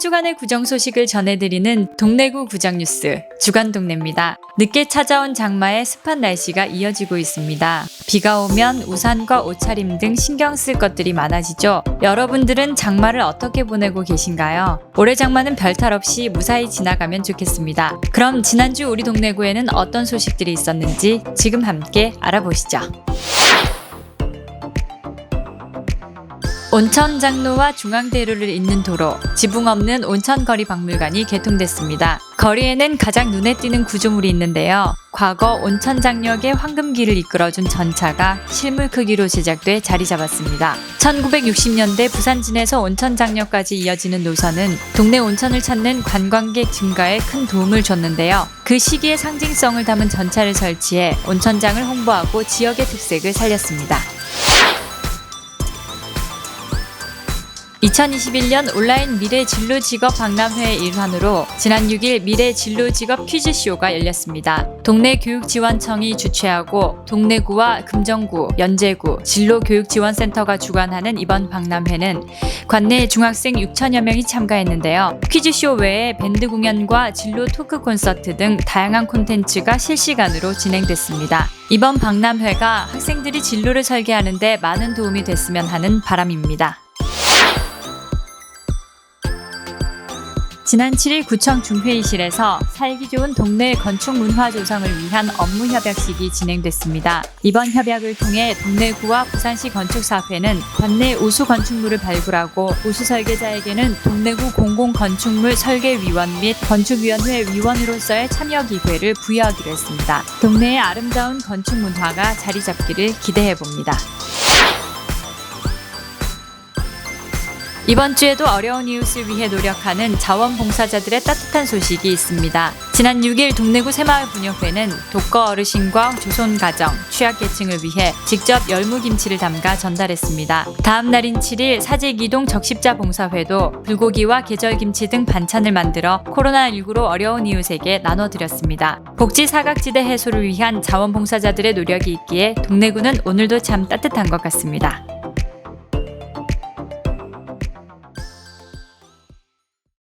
주간의 구정 소식을 전해드리는 동래구 구정 뉴스 주간 동네입니다. 늦게 찾아온 장마에 습한 날씨가 이어지고 있습니다. 비가 오면 우산과 옷차림 등 신경 쓸 것들이 많아지죠. 여러분들은 장마를 어떻게 보내고 계신가요? 올해 장마는 별탈 없이 무사히 지나가면 좋겠습니다. 그럼 지난주 우리 동래구에는 어떤 소식들이 있었는지 지금 함께 알아보시죠. 온천 장로와 중앙대로를 잇는 도로, 지붕 없는 온천거리 박물관이 개통됐습니다. 거리에는 가장 눈에 띄는 구조물이 있는데요. 과거 온천장역의 황금기를 이끌어준 전차가 실물 크기로 제작돼 자리 잡았습니다. 1960년대 부산진에서 온천장역까지 이어지는 노선은 동네 온천을 찾는 관광객 증가에 큰 도움을 줬는데요. 그 시기의 상징성을 담은 전차를 설치해 온천장을 홍보하고 지역의 특색을 살렸습니다. 2021년 온라인 미래 진로 직업 박람회의 일환으로 지난 6일 미래 진로 직업 퀴즈쇼가 열렸습니다. 동네 교육지원청이 주최하고 동래구와 금정구, 연제구 진로교육지원센터가 주관하는 이번 박람회는 관내 중학생 6천여 명이 참가했는데요. 퀴즈쇼 외에 밴드 공연과 진로 토크 콘서트 등 다양한 콘텐츠가 실시간으로 진행됐습니다. 이번 박람회가 학생들이 진로를 설계하는데 많은 도움이 됐으면 하는 바람입니다. 지난 7일 구청 중회의실에서 살기 좋은 동네 건축 문화 조성을 위한 업무 협약식이 진행됐습니다. 이번 협약을 통해 동래구와 부산시 건축사회는 관내 우수 건축물을 발굴하고 우수 설계자에게는 동래구 공공건축물 설계위원 및 건축위원회 위원으로서의 참여 기회를 부여하기로 했습니다. 동네의 아름다운 건축 문화가 자리 잡기를 기대해 봅니다. 이번 주에도 어려운 이웃을 위해 노력하는 자원봉사자들의 따뜻한 소식이 있습니다. 지난 6일 동래구 새마을 분협회는 독거 어르신과 조손 가정, 취약계층을 위해 직접 열무김치를 담가 전달했습니다. 다음 날인 7일 사직이동 적십자 봉사회도 불고기와 계절김치 등 반찬을 만들어 코로나19로 어려운 이웃에게 나눠드렸습니다. 복지 사각지대 해소를 위한 자원봉사자들의 노력이 있기에 동래구는 오늘도 참 따뜻한 것 같습니다.